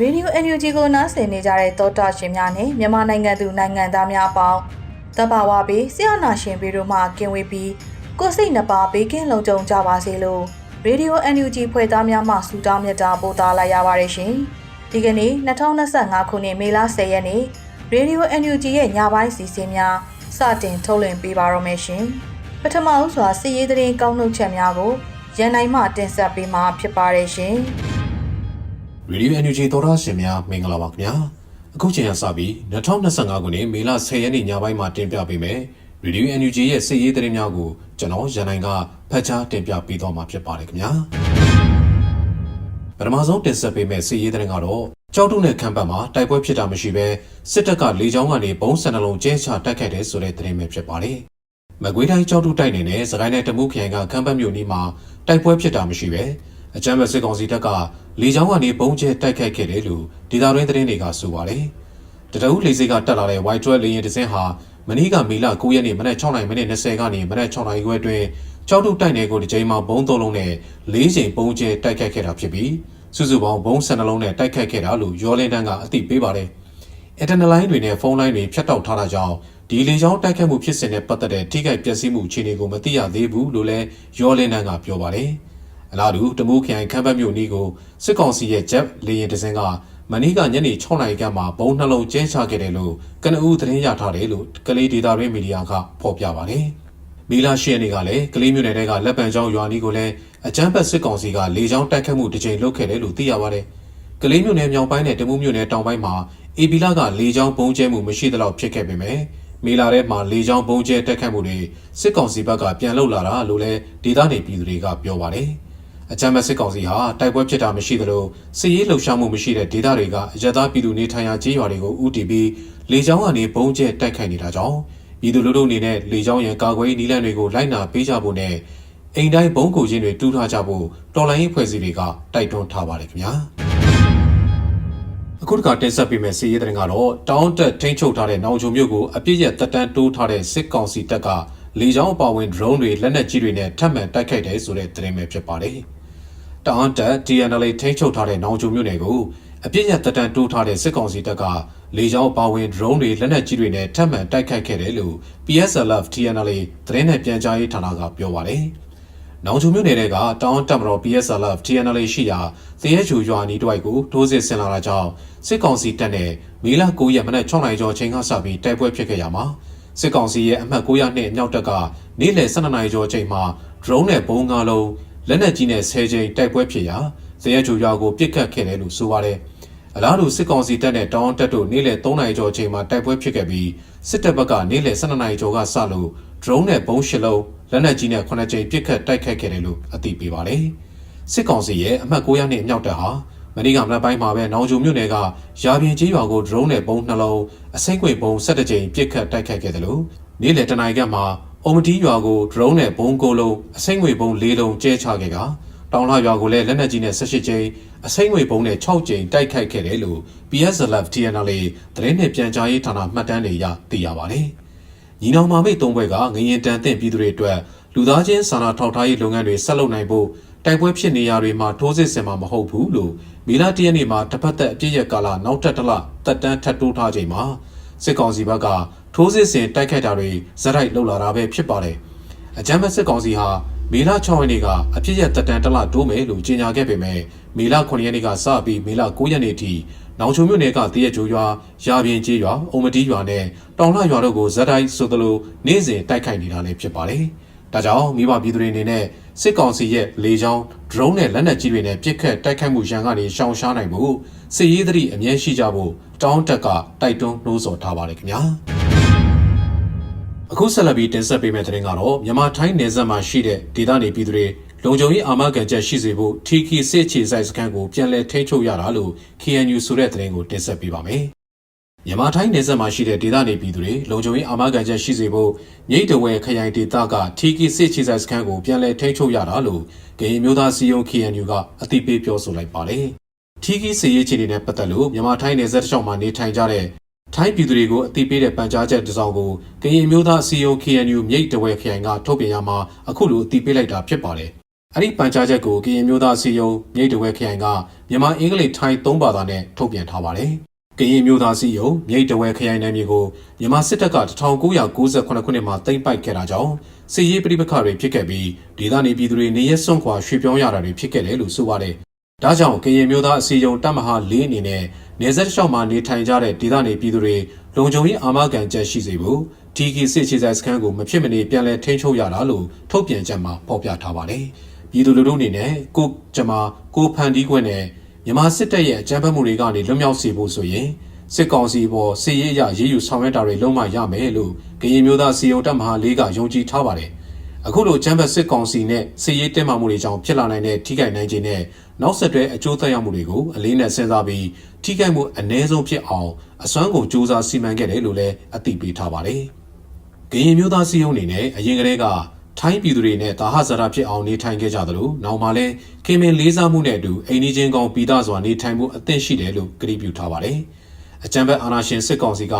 ရေဒီယို NUG ကိုနားဆင်နေကြတဲ့သောတာရှင်များနဲ့မြန်မာနိုင်ငံသူနိုင်ငံသားများအပေါင်းတဘာဝဘေးဆရာနာရှင်ဘေးတို့မှကင်ဝေးပြီးကိုယ်စိတ်နှပါဘေးကင်းလုံခြုံကြပါစေလို့ရေဒီယို NUG ဖွဲ့သားများမှဆုတောင်းမြတ်တာပို့သလိုက်ရပါတယ်ရှင်။ဒီကနေ့2025ခုနှစ်မေလ10ရက်နေ့ရေဒီယို NUG ရဲ့ညပိုင်းစီစဉ်များစတင်ထုတ်လွှင့်ပေးပါတော့မယ်ရှင်။ပထမဦးစွာစီရေးသတင်းကောင်းနှုတ်ချက်များကို ရန်နိုင်မှတင်ဆက်ပေးမှာဖြစ်ပါတယ်ရှင်။ရေဒီယို NUG သောရရှင်များမင်္ဂလာပါခင်ဗျာအခုချိန်ကစပြီး2025ခုနှစ်မေလ10ရက်နေ့ညပိုင်းမှာတင်ပြပေးမယ်ရေဒီယို NUG ရဲ့စစ်ရေးသတင်းများကိုကျွန်တော်ရန်နိုင်ကဖတ်ကြားတင်ပြပေးသွားမှာဖြစ်ပါတယ်ခင်ဗျာပထမဆုံးတင်ဆက်ပေးမယ့်စစ်ရေးသတင်းကတော့ကြောက်တုနဲ့ခံပတ်မှာတိုက်ပွဲဖြစ်တာမရှိဘဲစစ်တပ်ကလေကြောင်းကနေဘုံစံနှလုံးကျဲချတိုက်ခိုက်တဲ့ဆိုတဲ့သတင်းပဲဖြစ်ပါတယ် မကွေးတိုင်းကြောက်တုတိုက်နေတဲ့စကိုင်းနယ်တမှုခရိုင်ကခံပတ်မြို့နီးမှာတိုက်ပွဲဖြစ်တာမရှိဘဲအကြမ်းဖက်စစ်ကောင်စီတပ်ကလေကြောင်းကနေပုံကျဲတိုက်ခိုက်ခဲ့တယ်လို့ဒေတာရင်းသတင်းတွေကဆိုပါတယ်။တတအုပ်လေစိတ်ကတက်လာတဲ့ White 12 လေယာဉ်တစ်စင်းဟာမနေ့ကမေလ9ရက်နေ့မနက်6:20မိနစ်20ကနေမနက်6:00ခွဲအတွင်းကြောက်တုတိုက်နယ်ကိုတစ်ကြိမ်မှာဘုံသုံးလုံးနဲ့၄ချိန်ပုံကျဲတိုက်ခိုက်ခဲ့တာဖြစ်ပြီးစုစုပေါင်းဘုံ12လုံးနဲ့တိုက်ခိုက်ခဲ့တာလို့ရောလင်းတန်းကအသိပေးပါတယ်။အင်တာနက်လိုင်းတွေနဲ့ဖုန်းလိုင်းတွေဖြတ်တောက်ထားတာကြောင့် ဒီလေကြောင်းတိုက်ခတ်မှုဖြစ်စဉ်နဲ့ပတ်သက်တဲ့ထိခိုက်ပျက်စီးမှုအခြေအနေကိုမသိရသေးဘူးလို့လည်းရောလင်းနန်းကပြောပါတယ်။အလားတူတမူးခရိုင်ခမ်းဘတ်မြို့နီးကိုစစ်ကောင်စီရဲ့ဂျက်လေယာဉ်တစ်စင်းကမနေ့ကညနေ6နာရီခန့်မှာဘုံနှလုံးကျင်းချခဲ့တယ်လို့ကနဦးသတင်းရထားတယ်လို့ကလေးဒေတာရင်းမီဒီယာကဖော်ပြပါတယ်။မီလာရှီယန်တွေကလည်းကလေးမြို့နယ်ကလက်ပံကျောင်းရွာနီးကိုလည်းအကြမ်းဖက်စစ်ကောင်စီကလေကြောင်းတိုက်ခတ်မှုတစ်ကြိမ်လုပ်ခဲ့တယ်လို့သိရပါတယ်။ကလေးမြို့နယ်မြောက်ပိုင်းနဲ့တမူးမြို့နယ်တောင်ပိုင်းမှာအေပီလာကလေကြောင်းပုံကျဲမှုမရှိသလောက်ဖြစ်ခဲ့ပေမဲ့ မေလာထဲမှာလေကြောင်းပုံကျဲတက်ခတ်မှုတွေစစ်ကောင်စီဘက်ကပြန်လှုပ်လာတာလို့လည်းဒေသနေပြည်သူတွေကပြောပါတယ်။အကြမ်းဖက်စစ်ကောင်စီဟာတိုက်ပွဲဖြစ်တာမရှိသလိုစစ်ရေးလှုပ်ရှားမှုမရှိတဲ့ဒေသတွေကအရသာပြည်သူနေထိုင်ရာကျေးရွာတွေကိုဥတီပြီးလေကြောင်းကနေပုံကျဲတိုက်ခိုက်နေတာကြောင့်ပြည်သူလူထုအနေနဲ့လေကြောင်းရန်ကာကွယ်ရေးနည်းလမ်းတွေကိုလိုက်နာပေးကြဖို့နဲ့အိမ်တိုင်းဘုံကိုချင်းတွေတူးထားကြဖို့တော်လိုင်းရေးဖွဲ့စည်းတွေကတိုက်တွန်းထားပါတယ်ခင်ဗျာ။ အခုတခါတင်ဆက်ပေးမယ့်စီးရီးသတင်းကတော့တောင်းတက်ထိန်းချုပ်ထားတဲ့နောင်ချုံမြို့ကိုအပြစ်ရက်တက်တန်းတိုးထားတဲ့စစ်ကောင်စီတပ်ကလေကြောင်းအပါအဝင် drone တွေလက်နက်ကြီးတွေနဲ့ထပ်မံတိုက်ခိုက်တယ်ဆိုတဲ့သတင်းပဲဖြစ်ပါတယ်။တောင်းတက် DNL ထိန်းချုပ်ထားတဲ့နောင်ချုံမြို့နယ်ကိုအပြစ်ရက်တက်တန်းတိုးထားတဲ့စစ်ကောင်စီတပ်ကလေကြောင်းအပါအဝင် drone တွေလက်နက်ကြီးတွေနဲ့ထပ်မံတိုက်ခိုက်ခဲ့တယ်လို့ PSLF TNL သတင်းနဲ့ပြန်ကြားရေးဌာနကပြောပါတယ်။ နောင်ချုံမြို့နယ်ကတောင်းတက်မတော် PSLF TNL ရှိရာသရဲချူရွာနီးတွိုက်ကိုထိုးစစ်ဆင်လာတာကြောင့်စစ်ကောင်စီတပ်နဲ့မေလ9ရက်မနက်6နာရီကျော်ချိန်ကစပြီးတိုက်ပွဲဖြစ်ခဲ့ရမှာစစ်ကောင်စီရဲ့အမှတ်900နဲ့မြောက်တပ်ကနေ့လယ်12နာရီကျော်ချိန်မှာ drone နဲ့ဘုံငါလုံးလက်နက်ကြီးနဲ့10ချိန်တိုက်ပွဲဖြစ်ရာသရဲချူရွာကိုပစ်ခတ်ခဲ့တယ်လို့ဆိုပါတယ်အလားတူစစ်ကောင်စီတပ်နဲ့တောင်းတက်တို့နေ့လယ်3နာရီကျော်ချိန်မှာတိုက်ပွဲဖြစ်ခဲ့ပြီးစစ်တပ်ဘက်ကနေ့လယ်12နာရီကျော်ကစလို့ drone နဲ့ဘုံရှစ်လုံး လက်နက်ကြီးနဲ့9ကြိမ်ပစ်ခတ်တိုက်ခိုက်ခဲ့တယ်လို့အသိပေးပါတယ်။စစ်ကောင်စီရဲ့အမှတ်900နဲ့အမြောက်တပ်ဟာမနေ့ကမနက်ပိုင်းမှာပဲနောင်ဂျုံမြို့နယ်ကရာပြင်ကြီးရွာကို drone နဲ့ဘုံနှလုံးအစိမ့်ခွေဘုံ17ကြိမ်ပစ်ခတ်တိုက်ခိုက်ခဲ့တယ်လို့နေ့လယ်တနာရီကမှအုံမတီရွာကို drone နဲ့ဘုံကိုလုံးအစိမ့်ခွေဘုံ၄လုံးကျဲချခဲ့ကတောင်လာရွာကိုလည်းလက်နက်ကြီးနဲ့18ကြိမ်အစိမ့်ငွေဘုံနဲ့6ကြိမ်တိုက်ခိုက်ခဲ့တယ်လို့ PSLF TNL သတင်းနဲ့ပြန်ကြားရေးဌာနမှတ်တမ်းတွေအရသိရပါတယ်။ ညီနောင်မာမိတ်သုံးဘွဲကငရင်တန်တဲ့ပြည်သူတွေအတွက်လူသားချင်းစာနာထောက်ထားရေးလုပ်ငန်းတွေဆက်လုပ်နိုင်ဖို့တိုက်ပွဲဖြစ်နေရာတွေမှာထိုးစစ်ဆင်မှာမဟုတ်ဘူးလို့မီလာတရက်နေ့မှာတစ်ဖက်သက်အပြည့်ရကာလနောက်ထပ်တစ်လတက်တန်းထပ်တိုးထားချိန်မှာစစ်ကောင်စီဘက်ကထိုးစစ်ဆင်တိုက်ခိုက်တာတွေဇက်တိုက်လှုပ်လာတာပဲဖြစ်ပါတယ်။အကြမ်းဖက်စစ်ကောင်စီဟာမေလ6ရက်နေ့ကအဖြစ်ရတက်တန်တစ်လတိုးမယ်လို့ကြေညာခဲ့ပေမဲ့မေလ9ရက်နေ့ကစပြီးမေလ9ရက်နေ့ထိ နောင်ချုံမြို့နယ်ကတရက်ကျိုးရွာရာပြင်းကျေးရွာအုံမတီးရွာနဲ့တောင်လှရွာတို့ကိုဇက်တိုက်ဆိုသလိုနေ့စဉ်တိုက်ခိုက်နေတာလည်းဖြစ်ပါတယ်။ဒါကြောင့်မိဘပြည်သူတွေအနေနဲ့စစ်ကောင်စီရဲ့လေကြောင်း drone နဲ့လက်နက်ကြီးတွေနဲ့ပစ်ခတ်တိုက်ခိုက်မှုရန်ကနေရှောင်ရှားနိုင်ဖို့စစ်ရေးသတိအမြဲရှိကြဖို့တောင်းတက်ကတိုက်တွန်းနှိုးဆော်ထားပါတယ်ခင်ဗျာ။အခုဆက်လက်ပြီးတင်ဆက်ပေးမယ့်သတင်းကတော့မြန်မာထိုင်းနယ်စပ်မှာရှိတဲ့ဒေသနေပြည်သူတွေ လုံခြုံရေးအာမခံချက်ရှိစေဖို့ TK စစ်ချေဆိုင်စခန်းကိုပြန်လည်ထိန်းချုပ်ရတာလို့ KNU ဆိုတဲ့သတင်းကိုတင်ဆက်ပေးပါမယ်။မြန်မာထိုင်းနယ်စပ်မှာရှိတဲ့ဒေသနေပြည်သူတွေလုံခြုံရေးအာမခံချက်ရှိစေဖို့မြိတ်တဝဲခရိုင်ဒေသက TK စစ်ချေဆိုင်စခန်းကိုပြန်လည်ထိန်းချုပ်ရတာလို့ကရင်မျိုးသားစီယုံ KNU ကအသိပေးပြောဆိုလိုက်ပါတယ်။ TK စစ်ရေးခြေအနေနဲ့ပတ်သက်လို့မြန်မာထိုင်းနယ်စပ်တစ်လျှောက်မှာနေထိုင်ကြတဲ့ထိုင်းပြည်သူတွေကိုအသိပေးတဲ့ပန်ကြားချက်တစ်စောင်ကိုကရင်မျိုးသားစီယုံ KNU မြိတ်တဝဲခရိုင်ကထုတ်ပြန်ရမှာအခုလိုအသိပေးလိုက်တာဖြစ်ပါတယ်။ အဲ့ဒီပန်ကြားချက်ကိုကရင်မျိုးသားစီယုံမြိတ်တဝဲခရိုင်ကမြန်မာအင်္ဂလိပ်ထိုင်းသုံးဘာသာနဲ့ထုတ်ပြန်ထားပါတယ်။ကရင်မျိုးသားစီယုံမြိတ်တဝဲခရိုင်နယ်မြေကိုမြန်မာစစ်တပ်က1998ခုနှစ်မှာသိမ်းပိုက်ခဲ့တာကြောင့်စစ်ရေးပဋိပက္ခတွေဖြစ်ခဲ့ပြီးဒေသနေပြည်သူတွေနေရက်စွန့်ခွာရွှေ့ပြောင်းရတာတွေဖြစ်ခဲ့တယ်လို့ဆိုပါတယ်။ဒါကြောင့်ကရင်မျိုးသားအစည်းအရုံးတပ်မဟာ၄အနေနဲ့နေဆက်တစ်လျှောက်မှာနေထိုင်ကြတဲ့ဒေသနေပြည်သူတွေလုံခြုံရေးအာမခံချက်ရှိစေဖို့ TK စစ်ချေဆိုင်စခန်းကိုမဖြစ်မနေပြန်လည်ထိန်းချုပ်ရတာလို့ထုတ်ပြန်ချက်မှာဖော်ပြထားပါတယ်။ ပြည်သူလူထုအနေနဲ့ကိုကျမကိုဖန်တီးခွင့်နဲ့မြန်မာစစ်တပ်ရဲ့အကြမ်းဖက်မှုတွေကနေလွတ်မြောက်စေဖို့ဆိုရင်စစ်ကောင်စီပေါ်စစ်ရေးအရရေးယူဆောင်ရွက်တာတွေလုံးဝရမယ်လို့ကရင်မျိုးသားစီယုံတပ်မဟာ၄ကယုံကြည်ထားပါတယ်။အခုလိုချမ်းဘတ်စစ်ကောင်စီနဲ့စစ်ရေးတင်းမာမှုတွေကြောင့်ဖြစ်လာနိုင်တဲ့ထိခိုက်နိုင်ခြင်းနဲ့နောက်ဆက်တွဲအကျိုးသက်ရောက်မှုတွေကိုအလေးနဲ့စဉ်းစားပြီးထိခိုက်မှုအ ਨੇ ဆုံးဖြစ်အောင်အစွမ်းကုန်စူးစမ်းစီမံခဲ့တယ်လို့လည်းအသိပေးထားပါတယ်။ကရင်မျိုးသားစီယုံအနေနဲ့အရင်ကတည်းက ထိုင်းပြည်သူတွေနဲ့တာဟဇာတာဖြစ်အောင်နေထိုင်ခဲ့ကြသလိုနောက်မှလည်းခင်မင်လေးစားမှုနဲ့အတူအိမ်နီးချင်းကောင်ပြည်သားစွာနေထိုင်မှုအသင့်ရှိတယ်လို့ကြေညာထားပါတယ်။အကြံဘက်အာဏာရှင်စစ်ကောင်စီက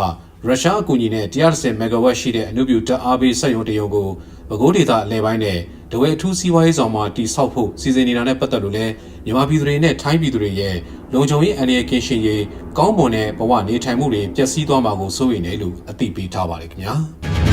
ရုရှားအကူအညီနဲ့130မဂါဝက်ရှိတဲ့အနုပြဓာတ်အားပေးစက်ရုံတရုံကိုပဲခူးဒေသအလဲပိုင်းနဲ့တဝဲအထူးစီးပွားရေးဆောင်မှာတိစောက်ဖို့စီစဉ်နေတာနဲ့ပတ်သက်လို့လည်းမြန်မာပြည်သူတွေနဲ့ထိုင်းပြည်သူတွေရဲ့လုံခြုံရေးအန္တရာယ်ကင်းရှင်းရေးကောင်းမွန်တဲ့ဘဝနေထိုင်မှုတွေပျက်စီးသွားမှာကိုစိုးရိမ်တယ်လို့အသိပေးထားပါတယ်ခင်ဗျာအ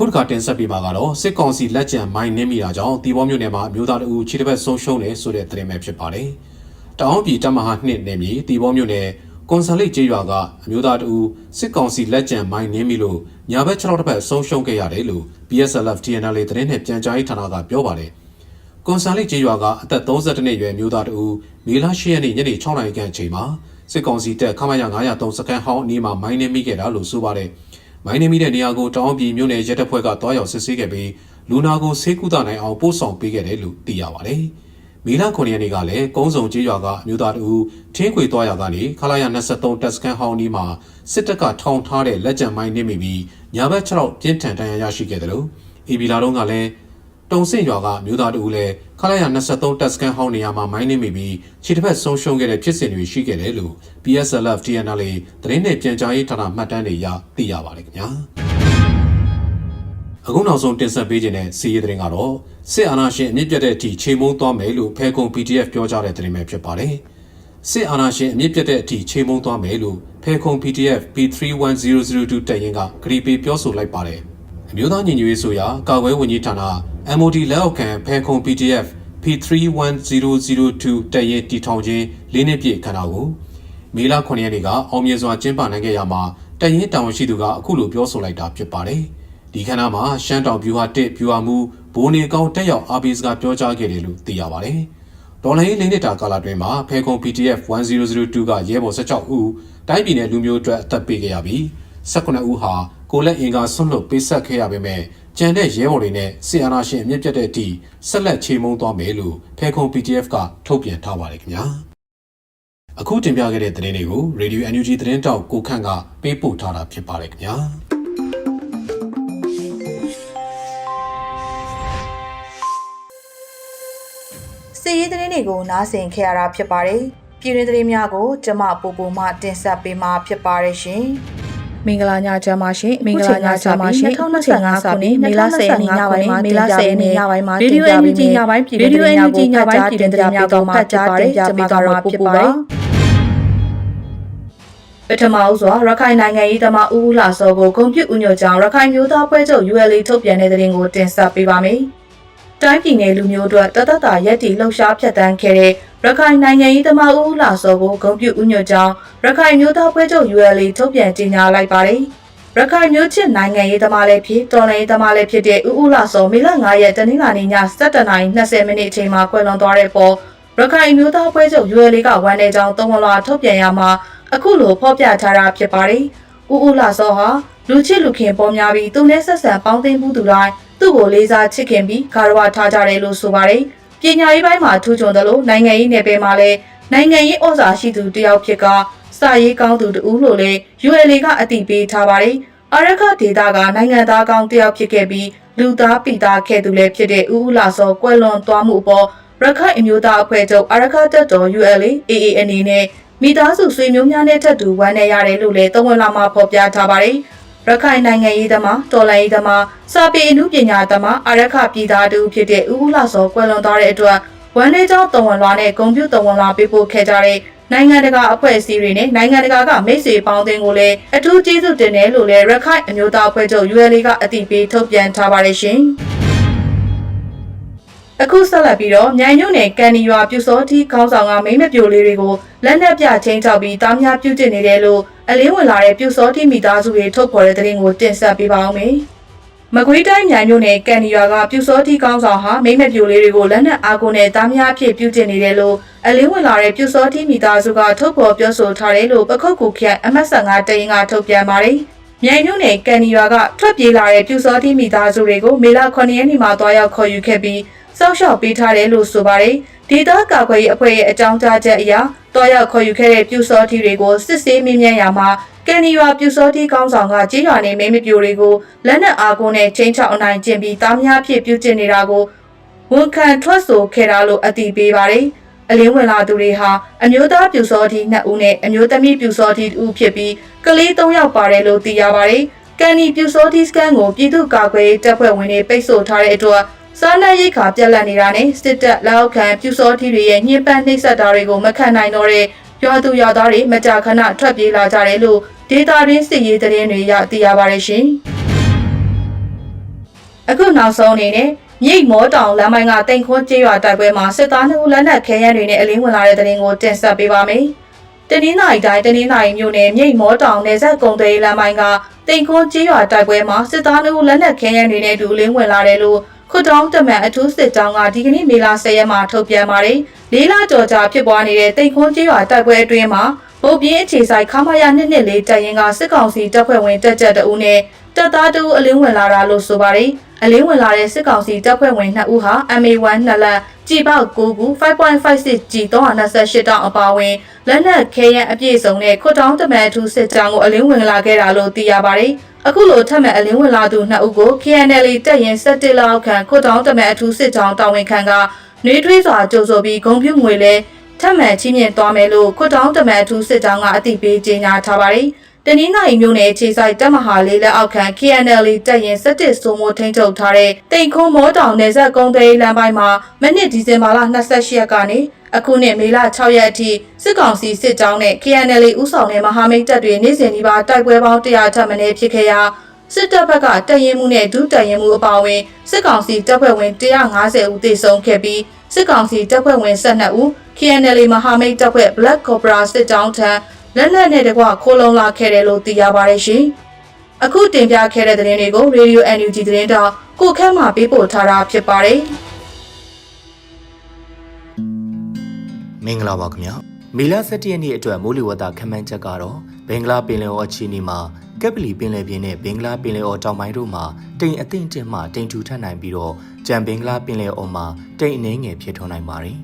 ခုတစ်ခါတင်ဆက်ပေးမှာကတော့စစ်ကောင်စီလက်ကျန်မိုင်းနှင်းမိတာကြောင့်တီဘောမြို့နယ်မှာအမျိုးသားတအူခြေတစ်ပတ်ဆုံးရှုံးတယ်ဆိုတဲ့သတင်းပဲဖြစ်ပါတယ်။တောင်ပြည်တပ်မဟာ2နယ်မြေတီဘောမြို့နယ်ကွန်ဆာလိတ်ကျေးရွာကအမျိုးသားတအူစစ်ကောင်စီလက်ကျန်မိုင်းနှင်းမိလို့ညာဘက်6လောက်တစ်ပတ်ဆုံးရှုံးခဲ့ရတယ်လို့ PSLF TNL သတင်းနဲ့ပြန်ကြားရေးဌာနကပြောပါတယ်။ကွန်ဆာလိတ်ကျေးရွာကအသက်32နှစ်အရွယ်မျိုးသားတအူမေလ10ရက်နေ့ညနေ6နာရီခန့်အချိန်မှာစစ်ကောင်စီတပ်ခမရ903စကန်ဟောင်းအနီးမှာမိုင်းနှင်းမိခဲ့တာလို့ဆိုပါတယ်။ မိုင်းနှင်းမိတဲ့နေရာကိုတောင်ပြည်မြို့နယ်ရဲတပ်ဖွဲ့ကတွားရောက်စစ်ဆေးခဲ့ပြီးလူနာကိုဆေးကုသနိုင်အောင်ပို့ဆောင်ပေးခဲ့တယ်လို့သိရပါတယ်။မီလာ9ရက်နေ့ကလည်းကုန်းစုံကျေးရွာကအမျိုးသားတဦးထင်းခွေသွားရကနေခလာရ23တက်စကန်ဟောင်းဒီမှာစစ်တပ်ကထောင်ထားတဲ့လက်ကျန်မိုင်းနှင်းမိပြီးညာဘက်6လောက်ပြင်းထန်တန်ရာရရှိခဲ့တယ်လို့အေဘီလာတော့ကလည်း တုံစင့်ရွာကမြို့သားတဦးလည်းခလာရ23တက်စကန်ဟောင်းနေရာမှာမိုင်းနှင်းမိပြီးခြေတစ်ဖက်ဆုံးရှုံးခဲ့တဲ့ဖြစ်စဉ်တွေရှိခဲ့တယ်လို့ PSLF TNL သတင်းနဲ့ပြန်ကြားရေးဌာနမှတ်တမ်းတွေရသိရပါတယ်ခင်ဗျာအခုနောက်ဆုံးတင်ဆက်ပေးခြင်းတဲ့စီးရီးသတင်းကတော့စစ်အာဏာရှင်အမြင့်ပြတ်တဲ့အထိချိန်မုံသွားမယ်လို့ဖဲခုံ PDF ပြောကြားတဲ့သတင်းပဲဖြစ်ပါတယ်စစ်အာဏာရှင်အမြင့်ပြတ်တဲ့အထိချိန်မုံသွားမယ်လို့ဖဲခုံ PDF P31002 တက်ရင်ကဂရီပေးပြောဆိုလိုက်ပါတယ်အမျိုးသားညီညွတ်ရေးဆိုရာကာကွယ်ဝင်ကြီးဌာန MOD လက်အောက်ခံဖဲခုံ PDF P31002 တက်ရင်တီထောင်ခြင်း၄နှစ်ပြည့်ခန္ဓာကိုမေလ9ရက်နေ့ကအောင်မြင်စွာကျင်းပနိုင်ခဲ့ရမှာတက်ရင်တောင်ရှိသူကအခုလိုပြောဆိုလိုက်တာဖြစ်ပါတယ်ဒီခန္ဓာမှာရှမ်းတောင်ဗျူဟာ1ဗျူဟာမူဘိုးနေကောင်းတက်ရောက်အားပေးစကားပြောကြားခဲ့တယ်လို့သိရပါတယ်။ဒေါ်လာရေးလေးနှစ်တာကာလတွင်မှာဖဲခုံ PDF 1002ကရဲဘော်16ဦးတိုင်းပြည်နယ်လူမျိုးအတွက်အသက်ပေးခဲ့ရပြီး18ဦးဟာကိုလက်အင်ကဆွန့်လွတ်ပေးဆက်ခဲ့ရပေမဲ့ ကြံတဲ့ရဲဘော်တွေနဲ့ဆီအာနာရှင်အမြင့်ပြတ်တဲ့အထိဆက်လက်ချေမှုန်းသွားမယ်လို့ဖဲခုံ PDF ကထုတ်ပြန်ထားပါတယ်ခင်ဗျာ။အခုတင်ပြခဲ့တဲ့သတင်းတွေကို Radio NUG သတင်းတောက်ကိုခန့်ကပေးပို့ထားတာဖြစ်ပါတယ်ခင်ဗျာ။စစ်ရေးသတင်းတွေကိုနားဆင်ခဲ့ရတာဖြစ်ပါတယ်။ပြည်တွင်းသတင်းများကိုကျမပူပူမှတင်ဆက်ပေးမှာဖြစ်ပါတယ်ရှင်။ မင်္ဂလာညချမ်းပါရှင်မင်္ဂလာညချမ်းပါရှင်2025ခုနှစ်မေလ10ရက်နေ့ညပိုင်းမှာမေလ10ရက်နေ့ညပိုင်းမှာဗီဒီယိုအန်ယူဂျီညပိုင်းပြည်ဗီဒီယိုအန်ယူဂျီညပိုင်းပြည်တဲ့များတော့မှတ်ကြားတင်ပြပေးတော့မှာဖြစ်ပါတယ်ပထမဦးစွာရခိုင်နိုင်ငံရေးသမားဦးဦးလှစောကိုဂုံပြူဥညွတ်ကြောင့်ရခိုင်မျိုးသားဖွဲ့ချုပ် ULA ထုတ်ပြန်တဲ့တဲ့ရင်ကိုတင်ဆက်ပေးပါမယ်။တိုင်းပြည်နယ်လူမျိုးတို့တသက်တာရက်တီလှုပ်ရှားဖြတ်တန်းခဲ့တဲ့ ရခိုင်နိုင်ငံရေးသမားဦးဦးလှစောကိုဂုံပြူဥညွတ်ကြောင့်ရခိုင်မျိုးသားဖွဲ့ချုပ် ULA ထုတ်ပြန်ကြေညာလိုက်ပါတယ်။ရခိုင်မျိုးချစ်နိုင်ငံရေးသမားလည်းဖြစ်တော်လှန်ရေးသမားလည်းဖြစ်တဲ့ဦးဦးလှစောမေလ9ရက်တနင်္လာနေ့ည7:20မိနစ်အချိန်မှာကွယ်လွန်သွားတဲ့ပေါ်ရခိုင်မျိုးသားဖွဲ့ချုပ် ULA ကဝန်တဲ့ကြောင်းသုံးဝလာထုတ်ပြန်ရမှာအခုလိုဖော်ပြထားတာဖြစ်ပါတယ်။ဦးဦးလှစောဟာလူချစ်လူခင်ပေါ်များပြီးသူနဲ့ဆက်ဆံပေါင်းသိမ်းမှုသူတိုင်းသူ့ကိုလေးစားချစ်ခင်ပြီးဂါရဝထားကြတယ်လို့ဆိုပါတယ်။ ပညာရေးပိုင်းမှာထူးချွန်တယ်လို့နိုင်ငံရေးနယ်ပယ်မှာလည်းနိုင်ငံရေးဩဇာရှိသူတစ်ယောက်ဖြစ်ကစာရေးကောင်းသူတူလို့လည်း ULA ကအတည်ပြုထားပါတယ်။အာရခဒေတာကနိုင်ငံသားကောင်းတစ်ယောက်ဖြစ်ခဲ့ပြီးလူသားပိသားခဲ့သူလည်းဖြစ်တဲ့ဦးဦးလှစောကွယ်လွန်သွားမှုအပေါ်ရခိုင်အမျိုးသားအဖွဲ့ချုပ်အာရခတပ်တော် ULA AA အနေနဲ့မိသားစုဆွေမျိုးများနဲ့ထပ်တူဝမ်းနေရတယ်လို့လည်းသုံးဝင်လာမှာဖော်ပြထားပါတယ်။ ရခိုင်နိုင်ငံရေးသမားတော်လှန်ရေးသမားစာပေအမှုပညာသမားအာရခပြည်သားတူဖြစ်တဲ့ဦးဦးလှစောကွယ်လွန်သွားတဲ့အတွက်ဝမ်းနေကြောင်းသုံးဝင်လာနဲ့ဂုံပြူသုံးဝင်လာပေးပို့ခဲ့ကြတဲ့နိုင်ငံတကာအဖွဲ့အစည်းတွေနဲ့နိုင်ငံတကာကမိတ်ဆွေပေါင်းသင်းကိုလည်းအထူးကျေးဇူးတင်တယ်လို့လည်းရခိုင်အမျိုးသားအဖွဲ့ချုပ် ULA ကအတည်ပြုထုတ်ပြန်ထားပါတယ်ရှင်။အခုဆက်လက်ပြီးတော့မြိုင်ညုံနယ်ကန်နီရွာပြူစောတီခေါင်းဆောင်ကမိမ့်မပြိုလေးတွေကိုလက်နက်ပြချင်းချောက်ပြီးတားများပြုတ်တင်နေတယ်လို့ အလင်းဝင်လာတဲ့ပြူစောတီမိသားစုတွေထုတ်ဖော်တဲ့သတင်းကိုတင်ဆက်ပေးပါအောင်မယ်။မကွေးတိုင်းမြိုင်မြို့နယ်ကန်နီရွာကပြူစောတီကောင်းဆောင်ဟာမိမ့်မပြိုလေးတွေကိုလက်နက်အားကိုနဲ့တားများအဖြစ်ပြုတ်တင်နေတယ်လို့အလင်းဝင်လာတဲ့ပြူစောတီမိသားစုကထုတ်ဖော်ပြောဆိုထားတယ်လို့ပခုတ်ကူခရိုင်အမှတ်15တရင်ကထုတ်ပြန်ပါတယ်။မြိုင်မြို့နယ်ကန်နီရွာကထွက်ပြေးလာတဲ့ပြူစောတိမိသားစုတွေကိုမေလ9ရက်နေ့မှာတွားရောက်ခေါ်ယူခဲ့ပြီးစောက်ရှောက်ပေးထားတယ်လို့ဆိုပါတယ်။ ဒေသကာကွယ်ရေးအဖွဲ့ရဲ့အကြောင်းကြားချက်အရတွားရောက်ခေါ်ယူခဲ့တဲ့ပြူစောတိတွေကိုစစ်ဆေးမြင့်မြတ်ရာမှာကန်နီရွာပြူစောတိကောင်းဆောင်ကကြေးရွာနေမင်းမပြိုတွေကိုလက်နက်အားကိုနဲ့ချင်းချောက်အနိုင်ကျင့်ပြီးတားများဖြစ်ပြုကျင့်နေတာကိုဝန်ခံထွက်ဆိုခဲ့တာလို့အတည်ပြုပါတယ်။အလင်းဝင်လာသူတွေဟာအမျိုးသားပြူစောတီ2ဦးနဲ့အမျိုးသမီးပြူစောတီ2ဦးဖြစ်ပြီးကလေး3ယောက်ပါတယ်လို့သိရပါတယ်။ကန်နီပြူစောတီစကန်ကိုပြည်သူ့ကာကွယ်ရေးတပ်ဖွဲ့ဝင်တွေပိတ်ဆို့ထားတဲ့အတွက် စားနပ်ရိက္ခာပြက်လက်နေတာနဲ့စစ်တပ်လက်အောက်ခံပြူစောတီတွေရဲ့ညှဉ်းပန်းနှိပ်စက်တာတွေကိုမခံနိုင်တော့တဲ့ရွာသူရွာသားတွေမကြာခဏထွက်ပြေးလာကြတယ်လို့ဒေတာရင်းစစ်ရေးသတင်းတွေရသိရပါတယ်ရှင်။အခုနောက်ဆုံးအနေနဲ့မြိတ်မောတောင်လမ်းပိုင်းကတိန်ခွန်းကျေးရွာတိုက်ပွဲမှာစစ်သားနှစ်ဦးလက်နက်ခဲယမ်းတွေနဲ့အလင်းဝင်လာတဲ့တဲ့ရင်ကိုတင်ဆက်ပေးပါမယ်။တနင်္လာရီတိုင်းတနင်္လာရီမြို့နယ်မြိတ်မောတောင်နယ်စပ်ကုန်းသွေးလမ်းပိုင်းကတိန်ခွန်းကျေးရွာတိုက်ပွဲမှာစစ်သားနှစ်ဦးလက်နက်ခဲယမ်းတွေနဲ့အတူအလင်းဝင်လာတယ်လို့ ခွတ်တောင်းတမန်အထူးစစ်ကြောင်းကဒီကနေ့မေလ10ရက်မှာထုတ်ပြန်ပါတယ်။လေးလကြော်ကြာဖြစ်ပွားနေတဲ့တိန်ခွန်းကျေးရွာတိုက်ပွဲအတွင်းမှာဗုတ်ပြင်းအခြေဆိုင်ခမာယာနှစ်နှစ်လေးတပ်ရင်ကစစ်ကောင်စီတပ်ဖွဲ့ဝင်တက်ကြတအုပ်နဲ့တပ်သားတအုပ်အလင်းဝင်လာတာလို့ဆိုပါတယ်။အလင်းဝင်လာတဲ့စစ်ကောင်စီတပ်ဖွဲ့ဝင်2ဦးဟာ MA1 နှစ်လက်ကြည်ပေါက်9ခု 5.56 G 328တောင်အပါအဝင်လက်နက်ခဲယမ်းအပြည့်စုံနဲ့ခွတ်တောင်းတမန်အထူးစစ်ကြောင်းကိုအလင်းဝင်လာခဲ့တာလို့သိရပါတယ်။ အခုလိုထပ်မံအလင်းဝင်လာသူ2ဦးကို KNL တပ်ရင်17လောက်ခန့်ခွတ်တောင်းတမန်အထူးစစ်ကြောင်းတာဝန်ခံကနှွေးထွေးစွာကြိုဆိုပြီးဂုံပြုငွေလဲထပ်မံချင်းမြင့်သွားမယ်လို့ခွတ်တောင်းတမန်အထူးစစ်ကြောင်းကအသိပေးကြေညာထားပါတယ်။တနင်္လာရီမြို့နယ်ခြေဆိုင်တပ်မဟာလေးလက်အောက်ခံ KNL တပ်ရင်17စိုးမိုးထိန်းချုပ်ထားတဲ့တိန်ခုံမောတောင်နယ်စပ်ကုန်းသေးလမ်းပိုင်းမှာမနစ်ဒီဇင်ဘာလ28ရက်ကနေ အခုနှစ်မေလ6ရက်အထိစစ်ကောင်စီစစ်ကြောင်းနဲ့ KNL ဥဆောင်တဲ့မဟာမိတ်တပ်တွေနေ့စဉ်ဒီပါတိုက်ပွဲပေါင်း100ထပ်မံဖြစ်ခဲ့ရာစစ်တပ်ဘက်ကတပ်ရင်မှုနဲ့ဒုတပ်ရင်မှုအပါအဝင်စစ်ကောင်စီတပ်ဖွဲ့ဝင်150ဦးသေဆုံးခဲ့ပြီးစစ်ကောင်စီတပ်ဖွဲ့ဝင်12ဦး KNL မဟာမိတ်တပ်ဖွဲ့ Black Cobra စစ်ကြောင်းထံလက်နက်နဲ့တကွခိုးလုံလာခဲ့တယ်လို့သိရပါတယ်ရှင်။အခုတင်ပြခဲ့တဲ့သတင်းတွေကို Radio NUG သတင်းတောက်ကိုခန့်မှပေးပို့ထားတာဖြစ်ပါတယ်။ မင်္ဂလာပါခင်ဗျာမေလ17ရက်နေ့အတွက်မိုးလေဝသခန့်မှန်းချက်ကတော့ဘင်္ဂလားပင်လယ်အော်အခြေအနေမှာကက်ပလီပင်လယ်ပြင်နဲ့ဘင်္ဂလားပင်လယ်အော်တောင်ပိုင်းတို့မှာတိမ်အထင်တင်မှတိမ်ထူထပ်နိုင်ပြီးတော့ကြံဘင်္ဂလားပင်လယ်အော်မှာတိမ်အနှဲငယ်ဖြစ်ထွန်းနိုင်ပါတယ်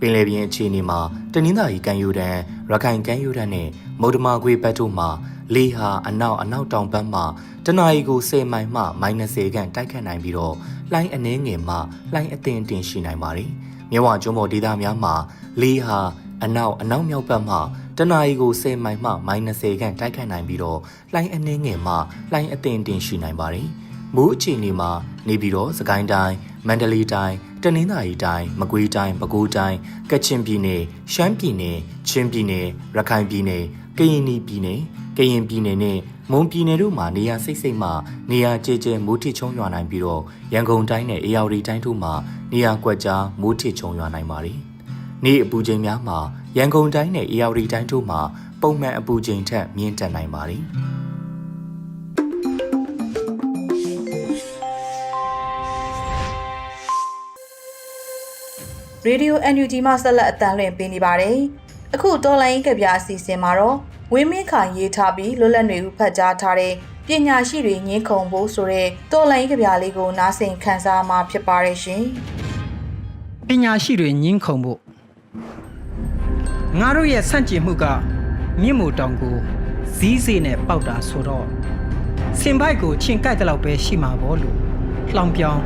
ပင်လယ်ပြင်အခြေအနေမှာတနင်္သာရီကမ်းရိုးတန်းရခိုင်ကမ်းရိုးတန်းနဲ့မုဒ္ဓမာခွေဘက်တို့မှာလေဟာအနောက်အနောက်တောင်ဘက်မှတနအီကို10မိုင်မှမိုင်20ခန့်တိုက်ခတ်နိုင်ပြီးတော့လှိုင်းအနှဲငယ်မှလှိုင်းအထင်တင်ရှိနိုင်ပါတယ် မြဝကျွန်းပေါ်ဒေသများမှာလေဟာအနောက်အနောက်မြောက်ဘက်မှတနအီကို10မိုင်မှမိုင်20ခန့်တိုက်ခတ်နိုင်ပြီးတော့လှိုင်းအနှင်းငယ်မှလှိုင်းအသင်တင်ရှိနိုင်ပါတယ်။မိုးအခြေအနေမှာနေပြီးတော့စကိုင်းတိုင်းမန္တလေးတိုင်းတနင်္သာရီတိုင်းမကွေးတိုင်းပဲခူးတိုင်းကချင်ပြည်နယ်ရှမ်းပြည်နယ်ချင်းပြည်နယ်ရခိုင်ပြည်နယ်ကရင်ပြည်နယ်ကရင်ပြည်နယ်နဲ့ မွန်ပြည်နယ်တို့မှာနေရာစိတ်စိတ်မှနေရာကျကျမိုးထစ်ချုံရွာနိုင်ပြီးတော့ရန်ကုန်တိုင်းနဲ့အေရဝတီတိုင်းတို့မှာနေရာကွက်ကြားမိုးထစ်ချုံရွာနိုင်ပါတယ်။နေ့အပူချိန်များမှာရန်ကုန်တိုင်းနဲ့အေရဝတီတိုင်းတို့မှာပုံမှန်အပူချိန်ထက်မြင့်တက်နိုင်ပါတယ်။ Radio NUG မှဆက်လက်အတန်းလွှင့်ပေးနေပါတယ်။အခုတော်လိုင်းကဗျာအစီအစဉ်မှာတော့ ဝင်းမင်းခိုင်ရေးထားပြီးလွတ်လပ်နေဦးဖတ်ကြားထားတဲ့ပညာရှိတွေညင်းခုန်ဖို့ဆိုတဲ့တော်လိုင်းကဗျာလေးကိုနားဆင်ခန်းစားမှာဖြစ်ပါတယ်ရှင်။ပညာရှိတွေညင်းခုန်ဖို့ငါတို့ရဲ့ဆန့်ကျင်မှုကမြင့်မို့တောင်ကိုဇီးစေးနဲ့ပေါက်တာဆိုတော့စင်ပိုက်ကိုချင်းကိုက်တဲ့လောက်ပဲရှိမှာပေါ့လို့လှောင်ပြောင်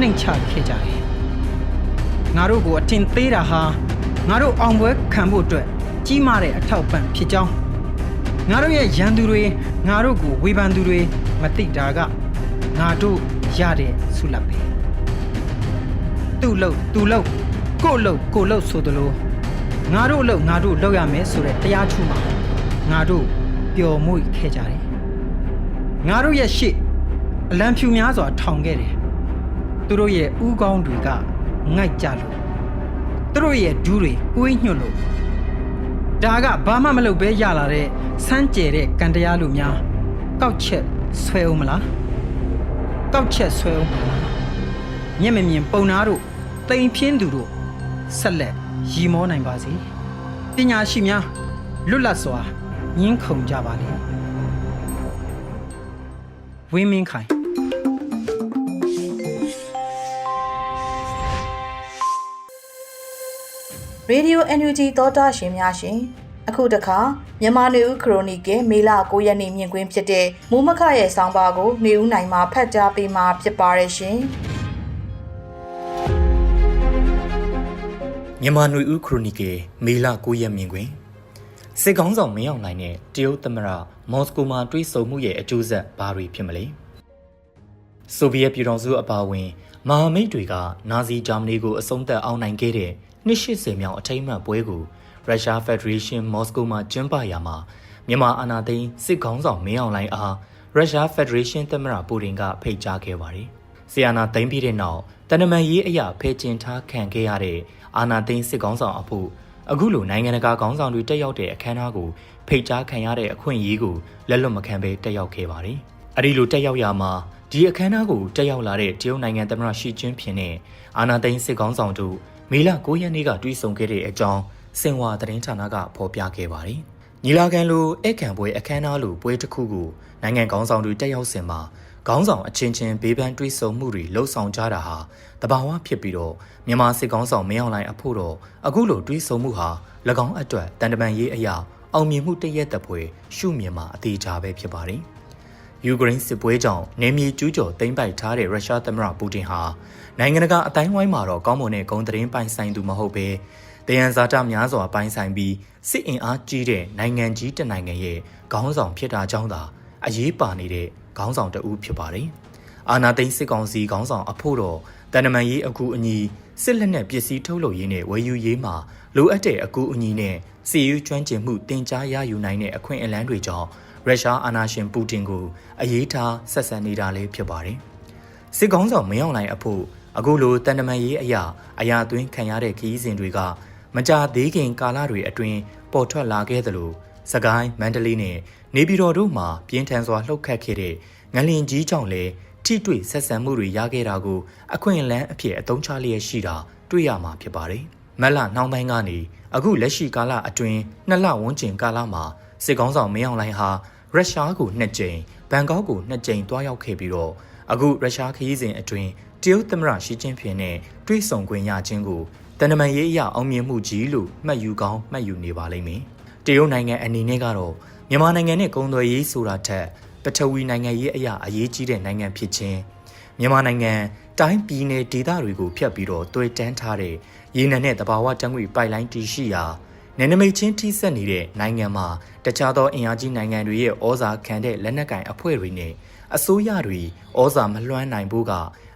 နှိမ်ချခဲ့ကြတယ်ငါတို့ကိုအထင်သေးတာဟာငါတို့အောင်ပွဲခံဖို့အတွက်ကြီးမားတဲ့အထောက်ပံ့ဖြစ်ကြောင်း ငါတို့ရဲ့ရန်သူတွေငါတို့ကိုဝေဖန်သူတွေမသိတာကငါတို့ရတဲ့ဆုလပ်ပဲသူ့လို့သူ့လို့ကို့လို့ကို့လို့ဆိုသလိုငါတို့လို့ငါတို့လောက်ရမယ်ဆိုတဲ့တရားထုမှာငါတို့ပျော်မွေ့ခဲ့ကြတယ်ငါတို့ရဲ့ရှေ့အလံဖြူများစွာထောင်ခဲ့တယ်သူတို့ရဲ့ဥကောင်းတွေကငိုက်ကြလို့သူတို့ရဲ့ဒူးတွေကိုင်းညွတ်လို့ ဒါကဘာမှမလုပ်ဘဲရလာတဲ့စမ်းကြဲတဲ့ကံတရားလူများကောက်ချက်ဆွဲအောင်မလားကောက်ချက်ဆွဲအောင်မလားမျက်မမြင်ပုံနာတို့တိမ်ဖြင်းသူတို့ဆက်လက်ရီမောနိုင်ပါစေပညာရှိများလွတ်လပ်စွာညှင်းခုန်ကြပါလေဝင်းမင်းခိုင် Radio NUG သောတာရှင်များရှင်အခုတခါမြန်မာနေဦးခရိုနီကယ်မေလ9ရက်နေ့မြင်ကွင်းဖြစ်တဲ့မူမခရဲ့ဆောင်းပါးကိုနေဦးနိုင်မှာဖတ်ကြားပေးမှာဖြစ်ပါတယ်ရှင်မြန်မာနွေဦးခရိုနီကယ်မေလ9ရက်မြင်တွင်စစ်ကောင်းဆောင်မင်းအောင်လှိုင်နဲ့တရုတ်သမ္မတမော်စကိုမှာတွေ့ဆုံမှုရဲ့အကျိုးဆက်ဘာတွေဖြစ်မလဲဆိုဗီယက်ပြည်ထောင်စုအပါအဝင်မဟာမိတ်တွေကနာဇီဂျာမနီကိုအဆုံးသတ်အောင်နိုင်ခဲ့တဲ့ နှစ်80မြောင်အထိမ်းအမှတ်ပွဲကိုရုရှားဖက်ဒရေးရှင်းမော်စကိုမှာကျင်းပရာမှာမြန်မာအာဏာသိမ်းစစ်ကောင်းဆောင်မင်းအောင်လှိုင်အားရုရှားဖက်ဒရေးရှင်းသမ္မတပူတင်ကဖိတ်ကြားခဲ့ပါတယ်။ဆီယနာသိမ်းပြီးတဲ့နောက်တနမန်ရေးအရာဖဲကျင်ထားခံခဲ့ရတဲ့အာနာသိန်းစစ်ကောင်းဆောင်အဖို့အခုလိုနိုင်ငံတကာခေါင်းဆောင်တွေတက်ရောက်တဲ့အခမ်းအနားကိုဖိတ်ကြားခံရတဲ့အခွင့်အရေးကိုလက်လွတ်မခံဘဲတက်ရောက်ခဲ့ပါတယ်။အဲဒီလိုတက်ရောက်ရမှာဒီအခမ်းအနားကိုတက်ရောက်လာတဲ့တရုတ်နိုင်ငံသမ္မတရှီကျင်းဖျင်နဲ့အာနာသိန်းစစ်ကောင်းဆောင်တို့ မေလ9ရက်နေ့ကတွေ့ဆုံခဲ့တဲ့အကြောင်းစင်ဝါသတင်းဌာနကဖော်ပြခဲ့ပါတယ်။ညီလာခံလိုဧကန်ပွဲအခမ်းအနားလိုပွဲတစ်ခုကိုနိုင်ငံခေါင်းဆောင်တွေတက်ရောက်စင်မှာခေါင်းဆောင်အချင်းချင်းဘေးပန်းတွေးဆုံမှုတွေလှုပ်ဆောင်ကြတာဟာတဘာဝဖြစ်ပြီးတော့မြန်မာစစ်ကောင်းဆောင်မင်းအောင်လှိုင်အဖို့တော့အခုလိုတွေးဆုံမှုဟာ၎င်းအတွက်တန်တမန်ရေးအရာအောင်မြင်မှုတရက်သက်ပွဲရှုမြင်မှာအသေးချာပဲဖြစ်ပါတယ်။ယူကရိန်းစစ်ပွဲကြောင့်နေမြေကျူးကျော်သိမ်းပိုက်ထားတဲ့ရုရှားသမ္မတပူတင်ဟာ နိုင်ငံတကာအတိုင်းဝိုင်းမှာတော့ကောင်းမွန်တဲ့ဂုဏ်သတင်းပိုင်ဆိုင်သူမဟုတ်ပဲတယံဇာတများစွာပိုင်ဆိုင်ပြီးစစ်အင်အားကြီးတဲ့နိုင်ငံကြီးတစ်နိုင်ငံရဲ့ခေါင်းဆောင်ဖြစ်တာကြောင့်သာအရေးပါနေတဲ့ခေါင်းဆောင်တဦးဖြစ်ပါတယ်။အာနာသိန်းစစ်ကောင်စီခေါင်းဆောင်အဖို့တော့တန်တမန်ရေးအကူအညီစစ်လက်နက်ပစ္စည်းထုတ်လုပ်ရေးနဲ့ဝယ်ယူရေးမှာလိုအပ်တဲ့အကူအညီနဲ့စီယူကျွမ်းကျင်မှုတင် जा ရယူနိုင်တဲ့အခွင့်အလမ်းတွေကြောင့်ရုရှားအာဏာရှင်ပူတင်ကိုအရေးထားဆက်ဆံနေတာလည်းဖြစ်ပါတယ်။စစ်ကောင်းဆောင်မင်းအောင်လှိုင်အဖို့ အခုလိုတန်တမန်ရေးအရာအရာသွင်းခံရတဲ့ခရီးစဉ်တွေကမကြာသေးခင်ကာလတွေအတွင်းပေါ်ထွက်လာခဲ့သလိုစကိုင်းမန္တလေးနဲ့နေပြည်တော်တို့မှာပြင်းထန်စွာလှုပ်ခတ်ခဲ့တဲ့ငလင်ကြီးကြောင့်လည်းထိတွေ့ဆက်ဆံမှုတွေရခဲ့တာကိုအခွင့်အလမ်းအဖြစ်အသုံးချလျက်ရှိတာတွေ့ရမှာဖြစ်ပါတယ်။မက်လနှောင်းပိုင်းကနေအခုလက်ရှိကာလအတွင်းနှစ်လဝန်းကျင်ကာလမှာစစ်ကောင်းဆောင်မင်းအောင်လှိုင်ဟာရုရှားကိုနှစ်ကြိမ်ဘန်ကောက်ကိုနှစ်ကြိမ်တွားရောက်ခဲ့ပြီးတော့အခုရုရှားခရီးစဉ်အတွင်း တရုတ်သမ္မတရှီကျင်းဖျင်နဲ့တွေ့ဆုံခွင့်ရခြင်းကိုတန်တမန်ရေးအရအောင်မြင်မှုကြီးလို့မှတ်ယူကောင်းမှတ်ယူနေပါလိမ့်မယ်။တရုတ်နိုင်ငံအနေနဲ့ကတော့မြန်မာနိုင်ငံနဲ့ကုန်သွယ်ရေးဆိုတာထက်ပထဝီနိုင်ငံရေးအရာအရေးကြီးတဲ့နိုင်ငံဖြစ်ခြင်းမြန်မာနိုင်ငံတိုင်းပြည်နယ်ဒေသတွေကိုဖျက်ပြီးတော့တွေ့တန်းထားတဲ့ရေနံနဲ့တဘာဝတံငွေပိုက်လိုင်းတည်ရှိရာနယ်နိမိတ်ချင်းထိစပ်နေတဲ့နိုင်ငံမှာတခြားသောအင်အားကြီးနိုင်ငံတွေရဲ့ဩဇာခံတဲ့လက်နက်ကင်အဖွဲ့တွေနဲ့အစိုးရတွေဩဇာမလွှမ်းနိုင်ဖို့က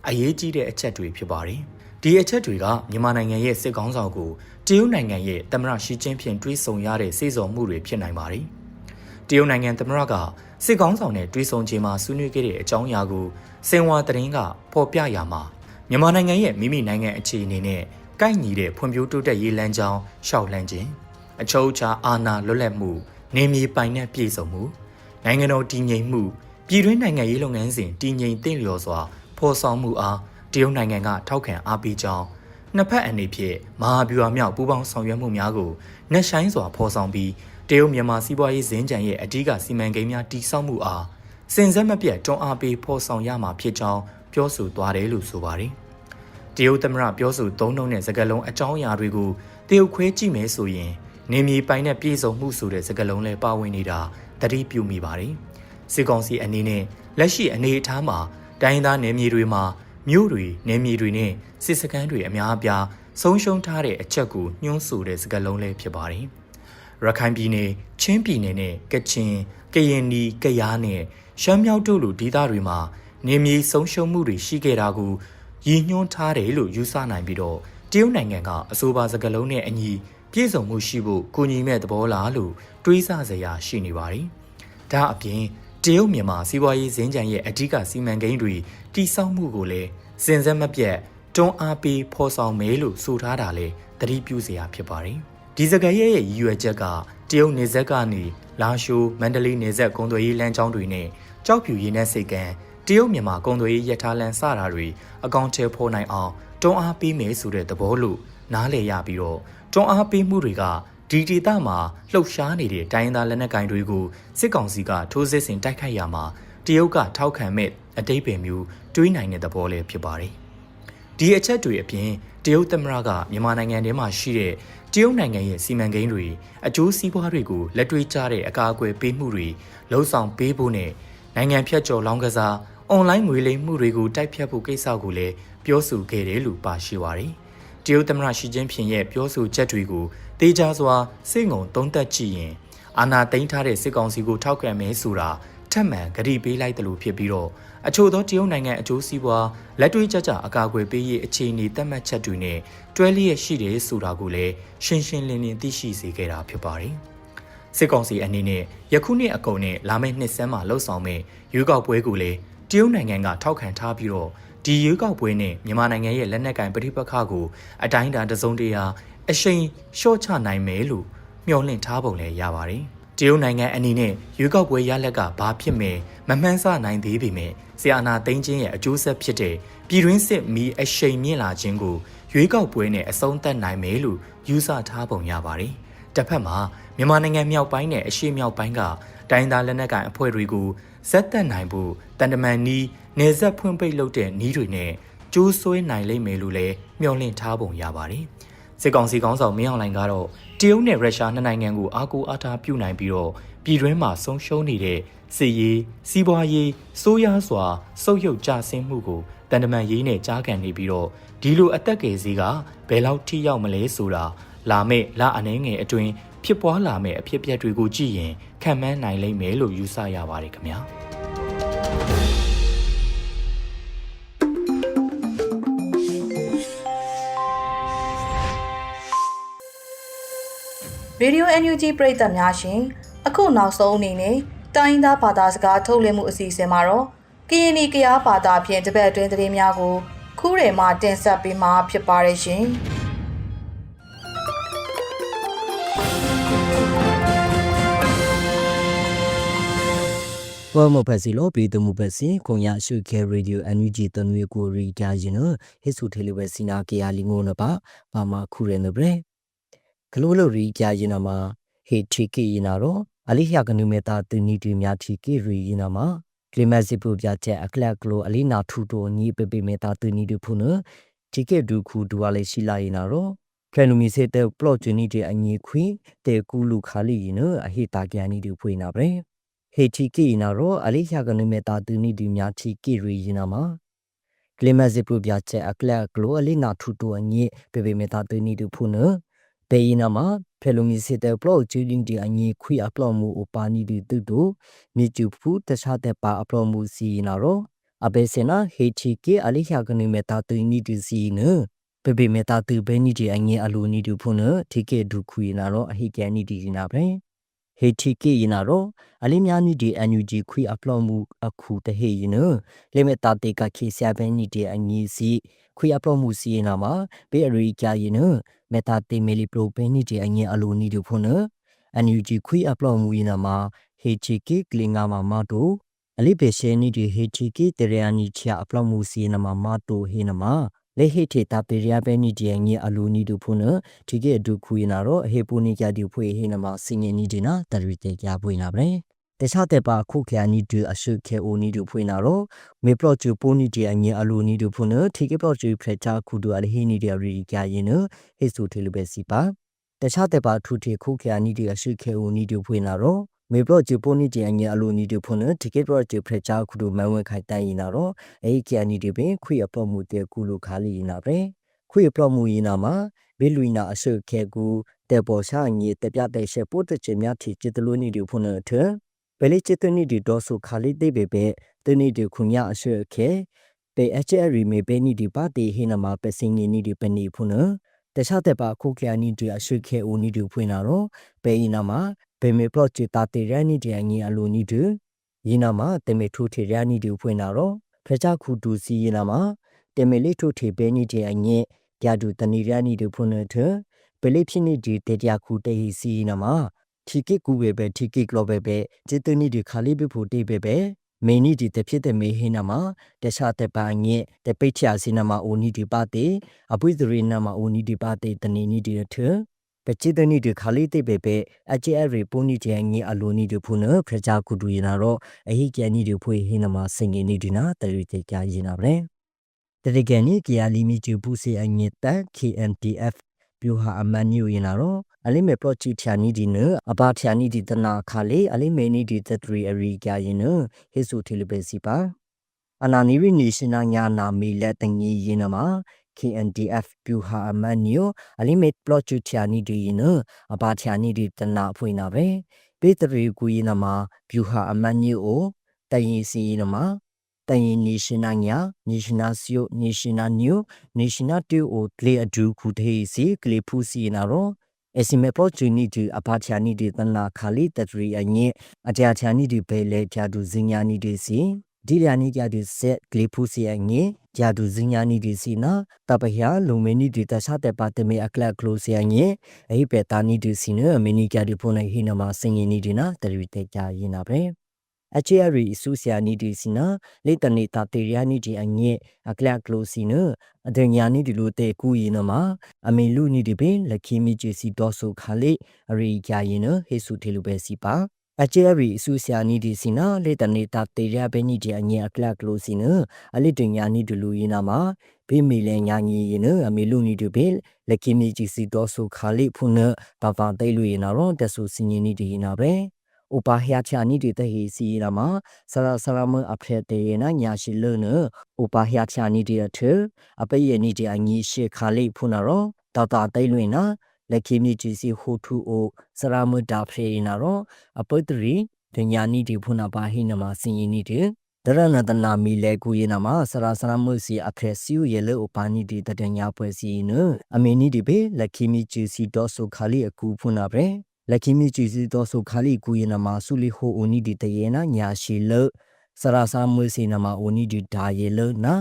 အရေးကြီးတဲ့အချက်တွေဖြစ်ပါတယ်။ဒီအချက်တွေကမြန်မာနိုင်ငံရဲ့စစ်ကောင်းဆောင်ကိုတရုတ်နိုင်ငံရဲ့သမ္မတရှီကျင်းဖျင်တွေးဆုံရတဲ့စေစုံမှုတွေဖြစ်နိုင်ပါတယ်။တရုတ်နိုင်ငံသမ္မတကစစ်ကောင်းဆောင်နဲ့တွေ့ဆုံခြင်းမှာဆွေးနွေးခဲ့တဲ့အကြောင်းအရာကိုစင်ဝါသတင်းကဖော်ပြရမှာမြန်မာနိုင်ငံရဲ့မိမိနိုင်ငံအခြေအနေနဲ့ကိုက်ညီတဲ့ဖွံ့ဖြိုးတိုးတက်ရေးလမ်းကြောင်းရှောက်လှမ်းခြင်းအချုပ်အခြာအာဏာလွတ်လပ်မှုနေမြေပိုင်နဲ့ပြည်စုံမှုနိုင်ငံတော်တည်ငြိမ်မှုပြည်တွင်းနိုင်ငံရေးလုပ်ငန်းစဉ်တည်ငြိမ်တင့်လျော်စွာ ဖော်ဆောင်မှုအားတရုတ်နိုင်ငံကထောက်ခံအားပေးကြောင်းနှစ်ဖက်အနေဖြင့်မဟာဗျူဟာမြောက်ပူးပေါင်းဆောင်ရွက်မှုများကိုနှက်ဆိုင်စွာဖော်ဆောင်ပြီးတရုတ်မြန်မာစီးပွားရေးဇင်းကြံရဲ့အဓိကစီမံကိန်းများတည်ဆောက်မှုအားစင်ဆက်မပြတ်တွန်းအားပေးဖော်ဆောင်ရမှာဖြစ်ကြောင်းပြောဆိုသွားတယ်လို့ဆိုပါတယ်။တရုတ်သမ္မတပြောဆိုသုံးနှုန်းတဲ့စကားလုံးအကြောင်းအရာတွေကိုတရုတ်ခွဲကြည့်မယ်ဆိုရင်နေမြေပိုင်တဲ့ပြည်စုံမှုဆိုတဲ့စကားလုံးလည်းပါဝင်နေတာသတိပြုမိပါတယ်။စစ်ကောင်စီအနေနဲ့လက်ရှိအနေအထားမှာ တိုင်းသားနယ်မြေတွေမှာမြို့တွေနယ်မြေတွေနဲ့စစ်စခန်းတွေအများအပြားဆုံးရှုံးထားတဲ့အချက်ကိုညှိုးဆိုတဲ့စကားလုံးလည်းဖြစ်ပါတယ်။ရခိုင်ပြည်နယ်ချင်းပြည်နယ်နဲ့ကချင်ကရင်နီကယားနဲ့ရှမ်းမြောက်တို့လိုဒေသတွေမှာနေမြေဆုံးရှုံးမှုတွေရှိခဲ့တာကိုရည်ညွှန်းထားတယ်လို့ယူဆနိုင်ပြီးတော့တရုတ်နိုင်ငံကအဆိုပါစကားလုံးနဲ့အညီပြည့်စုံမှုရှိဖို့ကိုညီမဲ့သဘောလားလို့တွေးဆစရာရှိနေပါတယ်။ဒါအပြင် တရုတ်မြန်မာစီးပွားရေးဇင်းကြံရဲ့အဓိကစီမံကိန်းတွေတိစောက်မှုကိုလည်းစင်စက်မပြတ်တွန်းအားပေးဖော်ဆောင်မယ်လို့ဆိုထားတာလေသတိပြုစရာဖြစ်ပါတယ်။ဒီစကားရဲ့ရည်ရွယ်ချက်ကတရုတ်နေဆက်ကနေလာရှိုးမန္တလေးနေဆက်ကုံသွေးရေးလမ်းကြောင်းတွေနဲ့ကြောက်ဖြူရင်းနဲ့စိတ်ကံတရုတ်မြန်မာကုံသွေးရေးရထားလမ်းစတာတွေအကောင့်ထဲဖော်နိုင်အောင်တွန်းအားပေးမယ်ဆိုတဲ့သဘောလို့နားလည်ရပြီးတော့တွန်းအားပေးမှုတွေက ဒီဒေသမှာလှုပ်ရှားနေတဲ့တိုင်းရင်းသားလက်နက်ကိုင်တွေကိုစစ်ကောင်စီကထိုးစစ်ဆင်တိုက်ခိုက်ရမှာတရုတ်ကထောက်ခံမဲ့အတိတ်ပင်မျိုးတွေးနိုင်တဲ့သဘောလည်းဖြစ်ပါတယ်။ဒီအချက်တွေအပြင်တရုတ်သမ္မတကမြန်မာနိုင်ငံထဲမှာရှိတဲ့တရုတ်နိုင်ငံရဲ့စီမံကိန်းတွေအကျိုးစီးပွားတွေကိုလက်တွေ့ကျတဲ့အကာအကွယ်ပေးမှုတွေလှုံ့ဆော်ပေးဖို့နဲ့နိုင်ငံဖြတ်ကျော်လောင်းကစားအွန်လိုင်းငွေလိမ်မှုတွေကိုတိုက်ဖြတ်ဖို့ကိစ္စကိုလည်းပြောဆိုခဲ့တယ်လို့ပါရှိပါတယ်။တရုတ်သမ္မတရှီကျင်းဖျင်ရဲ့ပြောဆိုချက်တွေကို တေးကြစွာစိတ်ငုံသုံးသက်ကြည့်ရင်အာဏာသိမ်းထားတဲ့စစ်ကောင်စီကိုထောက်ခံမယ်ဆိုတာထက်မှန်ဂရီပေးလိုက်တယ်လို့ဖြစ်ပြီးတော့အချို့သောတရုတ်နိုင်ငံအကျိုးစီးပွားလက်တွေ့ကျကျအကာအကွယ်ပေးရေးအခြေအနေသတ်မှတ်ချက်တွေနဲ့တွဲလျက်ရှိတယ်ဆိုတာကိုလည်းရှင်းရှင်းလင်းလင်းသိရှိစေခဲ့တာဖြစ်ပါတယ်။စစ်ကောင်စီအနေနဲ့ယခုနှစ်အကုန်နဲ့လာမယ့်နှစ်ဆန်းမှာလှုပ်ဆောင်မဲ့ရွေးကောက်ပွဲကိုလည်းတရုတ်နိုင်ငံကထောက်ခံထားပြီးတော့ဒီရွေးကောက်ပွဲနဲ့မြန်မာနိုင်ငံရဲ့လက်နက်ကင်ပဋိပက္ခကိုအတိုင်းအတာတစုံတရာ အရှိန်လျှော့ချနိုင်မယ်လို့မျှော်လင့်ထားပုံလည်းရပါတယ်။တရုတ်နိုင်ငံအနေနဲ့ရွေးကောက်ပွဲရလက်ကဘာဖြစ်မယ်မမှန်းဆနိုင်သေးပေမဲ့ဆီယနာသိန်းချင်းရဲ့အကျိုးဆက်ဖြစ်တဲ့ပြည်တွင်းစစ်မီအရှိန်မြင့်လာခြင်းကိုရွေးကောက်ပွဲနဲ့အဆုံးသတ်နိုင်မယ်လို့ယူဆထားပုံရပါတယ်။တစ်ဖက်မှာမြန်မာနိုင်ငံမြောက်ပိုင်းနဲ့အရှေ့မြောက်ပိုင်းကတိုင်းသားလက်နက်ကိုင်အဖွဲ့တွေကိုဇက်တက်နိုင်ဖို့တန်တမန်နီးနေဆက်ဖွင့်ပိတ်လုပ်တဲ့နီးတွေနဲ့ကျိုးဆွဲနိုင်လိမ့်မယ်လို့လည်းမျှော်လင့်ထားပုံရပါတယ်။ စစ်ကောင်စီကောင်းဆောင်မင်းအောင်လှိုင်ကတော့တရုတ်နဲ့ရုရှားနှစ်နိုင်ငံကိုအားကိုးအားထားပြုနိုင်ပြီးတော့ပြည်တွင်းမှာဆုံးရှုံးနေတဲ့စစ်ရေးစီးပွားရေးစိုးရစွာဆုပ်ယုပ်ကြဆင်းမှုကိုတန်တမန်ရေးနဲ့ကြားကန်နေပြီးတော့ဒီလိုအသက်ကယ်စီးကဘယ်လောက်ထိရောက်မလဲဆိုတာလာမယ့်လအနှဲငယ်အတွင်းဖြစ်ပွားလာမယ့်အဖြစ်အပျက်တွေကိုကြည့်ရင်ခံမှန်းနိုင်လိမ့်မယ်လို့ယူဆရပါတယ်ခင်ဗျာ ရေဒီယို NUG ပရိသတ်များရှင်အခုနောက်ဆုံးအနေနဲ့တိုင်းသားဘာသာစကားထုတ်လွှင့်မှုအစီအစဉ်မှာတော့ကရင်နီကရားဘာသာဖြင့်တပတ်အတွင်းသတင်းများကိုခူးရည်မှတင်ဆက်ပေးမှာဖြစ်ပါတယ်ရှင်ဝမဖက်စီလောပေတမှုဖက်စီခွန်ရရှုခဲရေဒီယိုအန်ယူဂျီတနွေကိုရီဒါရင်နဟစ်ဆူထေလဝဲစီနာကေယာလီငိုနပါဘာမခုရဲနဘရေ ဂလိုလိုရီကြာရင်နမှာဟေတီကေရင်နာတော့အလိဟျကနုမေတာတူနီတူများတီကေရီရင်နာမှာကလီမတ်စီပူပြတဲ့အကလက်ကလိုအလီနာထူတိုညီပေပေမေတာတူနီတူဖုနတီကေဒူခုဒူဝါလေးရှိလာရင်နာတော့ကဲနူမီစေတဲ့ပလော့ဂျူနီတီအညီခွီတေကူလူခါလီရင်အဟိတာကျန်နီတူဖွေးနာပဲဟေတီကီနာရောအလိချာကနုမေတာတူနီဒီများချီကီရီယနာမှာကလီမတ်ဇပူပြချက်အကလကလိုအလီနာထူတူအညေပေပေမေတာတူနီတူဖုန ဘေယနာမှာဖဲလုံမီစစ်တဲ့ပလော့ချူဒင်းဒီအညေခွီအပလော့မှုအပါနီဒီတူတူမြေကျူဖူတခြားတဲ့ပါအပလော့မှုစီနာရောအဘေစနာဟေတီကီအလိချာကနုမေတာတူနီတူစီနပေပေမေတာတူဘဲနီဒီအငြင်းအလူနီတူဖုန်တီကေဒူခွေနာတော့အဟိကျန်နီဒီနာပဲ ဟေတီကေယနာရောအလေးများနီဒီ NUG ခွေအပလော့မှုအခုတဟေယနလေမတာတေကခေဆာဘဲနီဒီအငီစီခွေအပလော့မှုစီယနာမှာဘေအရီကာယနမေတာတေမီလီပရိုဘဲနီဒီအငီအလိုနီတို့ဖုန် NUG ခွေအပလော့မှုယနာမှာဟေတီကေကလင်ငါမှာမတိုအလေးပေရှဲနီဒီဟေတီကေတရယာနီချာအပလော့မှုစီယနာမှာမတိုဟေနမှာ လေဟိထေတာပေရယာဘဲနီဒီအငီအလိုနီတို့ဖုန်ဒီကေဒုခွေနာရောအဟေပူနီကြဒီဖွေဟေနမှာစင်ငင်နီဒီနာတရီတေကြပွေနာပဲတခြားတဲ့ပါခုခ ्या နီဒူအရှုခေအိုနီဒူဖွေနာရောမေပလော့ချူပိုနီဒီအငီအလိုနီဒူဖုန်ဒီကေပလော့ချူဖရက်ချာခုဒူအလဟီနီဒီရီကြရင်ဟေဆူထေလူပဲစီပါတခြားတဲ့ပါထူထေခုခ ्या နီဒီအရှုခေအိုနီဒူဖွေနာရော မေပလော့ချူပိုနီဒီအငီအလိုနီဒူဖုန်ဒီကေပလော့ချူဖရက်ချာခုဒူမန်ဝဲခိုင်တိုင်ရင်နာရောအေခ ्या နီဒီပင်ခွေအပလော့မှုတဲ့ကူလူခါလီနာပဲခွေပလော့မှုရင်နာမှာဘေလူနာအရှုခေကူတေပေါ်ရှာငီတပြတဲ့ရှေပို့တဲ့ချင်များထီจิตလိုနီဒီဖုန်ထဘယ်လေးจิตနီဒီဒေါ်ဆုခါလီတေဘေဘေတနီဒီခုညာအရှုခေပေအချယ်ရီမေဘေနီဒီပါတီဟိနမှာပစင်းငီနီဒီပနီဖုန်တခြားတဲ့ပါခုခ ्या နီဒီအရှုခေဦးနီဒီဖွင့်လာတော့ဘေအီနာမှာ ဘေမေပလော့ချီတာတေရနီဒီအငီအလိုနီဒီယီနာမှာတေမေထူထေရနီဒီဖွင့်လာတော့ဖရချခုတူစီယီနာမှာတေမေလေးထူထေဘေနီဒီအငီဂျာဒူတနီရနီဒီဖွင့်နေတဲ့ပလိဖြစ်နေဒီတေတျာခုတေဟီစီနာမှာထီကိကူဘေဘေထီကိကလောဘေဘေจิตနီဒီခါလီဘေဖို့တေဘေဘေမေနီဒီတဖြစ်တဲ့မေဟိနာမှာတခြားတဲ့ပန်ငဲ့တပိတ်ချာစီနာမှာအိုနီဒီပါတေအပွေးသရီနာမှာအိုနီဒီပါတေတနီနီဒီထ ပချိတနီဒီခါလီတေဘေဘေအချေအရီပူနီတီငီအလိုနီဒီဖုနဖရချာကူဒူယနာရောအဟိကျန်နီဒီဖွေဟိနာမှာစင်ငီနီဒီနာတရီတေကြယနာဗလဲတရကန်နီကီယာလီမီတူပူစီအငေတ KNTF ပြူဟာအမန်ညူရင်လာတော့အလိမေပလော့ချီထ ्या နီဒီနအဘာထ ्या နီဒီတနာခါလေအလိမေနီဒီသတရီအရီကြရင်နဟေဆူထေလဘေစီပါအနာနီရီနေရှင်နာညာနာမီလက်တငီရင်နမှာ KNDF ပြူဟာအမန်ညူအလိမေပလော့ချီထ ्या နီဒီရင်အဘာထ ्या နီဒီတနာဖွေနာပဲပေတရီကူရင်နမှာပြူဟာအမန်ညူကိုတရင်စီရင်နမှာတရင်နေရှင်နာညာနေရှင်နာစီယိုနေရှင်နာညူနေရှင်နာတူအိုကလေအဒူခုတေးစီကလေဖူစီနာရောအစီမေပေါ်ချူနီဒီအပါချာနီဒီတနာခါလီတတရီအညေအတယာချာနီဒီဘေလေပြာဒူဇင်ညာနီဒီစီ ဒီလျာနီကြဒီဆက်ကလေဖူစီအငေဂျာဒူဇင်ညာနီဒီစီနာတပဟယာလုံမနီဒီတဆတဲ့ပါတမေအကလကလိုစီအငေအဟိပေတာနီဒီစီနမနီကြဒီဖုန်ဟိနမစင်ယနီဒီနာတရီတေကြရင်နာပဲအချေရီစုဆီယာနီဒီစီနာလေတနေတာတေရီယာနီဒီအငေအကလကလိုစီနအဒညာနီဒီလိုတေကူယနမှာအမေလူနီဒီပင်လက်ခီမီဂျီစီဒေါ်ဆိုခါလေအရီကြရင်နဟေဆုထေလူပဲစီပါ အချေရီစုဆီယာနီဒီစီနာလေတနေတာတေရီယာဘဲနီဒီအငေအကလကလိုစီနအလေတညာနီဒီလူယနာမှာဘေမီလဲညာငီယနအမေလူနီဒီပင်လက်ခီမီဂျီစီဒေါ်ဆိုခါလေဖုန်ဘာဘာတေလူယနာရောတဆူစင်နီဒီနာပဲဥပါဟျာချာနီဒီတဟီစီရမဆရာဆရာမအဖက်တေနညာရှိလနဥပါဟျာချာနီဒီထအပိယနီဒီအငီရှေခါလိဖုနာရောတာတာတိတ်လွင်နာ လက်ခိမီဂျီစီဟူထူအိုဆရာမဒါဖေနာရောအပိတရီဒညာနီဒီဖုနာပါဟိနမစင်ယီနီဒီဒရနတနာမီလေကူယနာမဆရာဆရာမစီအဖက်စီယလေဥပါနီဒီတတညာပွဲစီနအမီနီဒီဘေလက်ခိမီဂျီစီဒေါ်ဆိုခါလိအကူဖုနာပဲလက်ခိမီကြည်စီတော့ဆိုခါလီကူယနမှာဆူလီဟိုအိုနီဒီတယေနာညာရှိလစရာစာမွေးစီနမှာအိုနီဒီဒါယေလနာ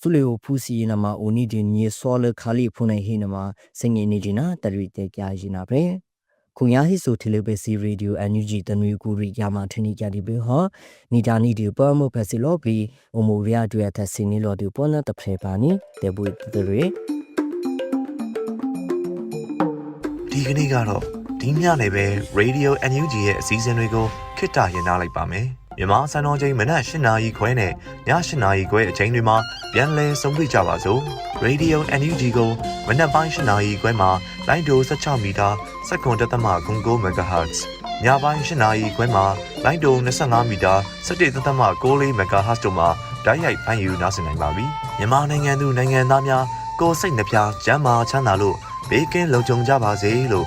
ဆူလီဟိုဖူစီနမှာအိုနီဒီညေဆောလခါလီဖုန်နေဟိနမှာစင်ငင်းနေဒီနာတရီတေကြရင်နာပဲခုညာဟိဆိုတီလီဘစီရေဒီယိုအန်ယူဂျီတနွေကူရီယာမထနီကြဒီဘေဟနီတာနီဒီပေါ်မဖက်စီလောဘီအိုမိုရီယာဒွေအသက်စင်းနီလောဒီပေါ်နတဖေပါနီတေဘူတရီဒီကနေ့ကတော့ဒီညနေပဲ Radio NUG ရဲ့အစည်းအဝေးတွေကိုခਿੱတရနာလိုက်ပါမယ်။ မြန်မာစံတော်ချိန်မနက်၈နာရီခွဲနဲ့ည၈နာရီခွဲအချိန်တွေမှာပြန်လည်ဆုံးဖြတ်ကြပါစို့။ Radio NUG ကိုမနက်ပိုင်း၈နာရီခွဲမှာလိုင်းဒို16မီတာ7.3 MHz ညပိုင်း၈နာရီခွဲမှာလိုင်းဒို25မီတာ17.6 MHz တို့မှာဓာတ်ရိုက်ဖမ်းယူနားဆင်နိုင်ပါပြီ။မြန်မာနိုင်ငံသူနိုင်ငံသားများကိုယ်စိတ်နှပြကျန်းမာချမ်းသာလို့ဘေးကင်းလုံခြုံကြပါစေလို့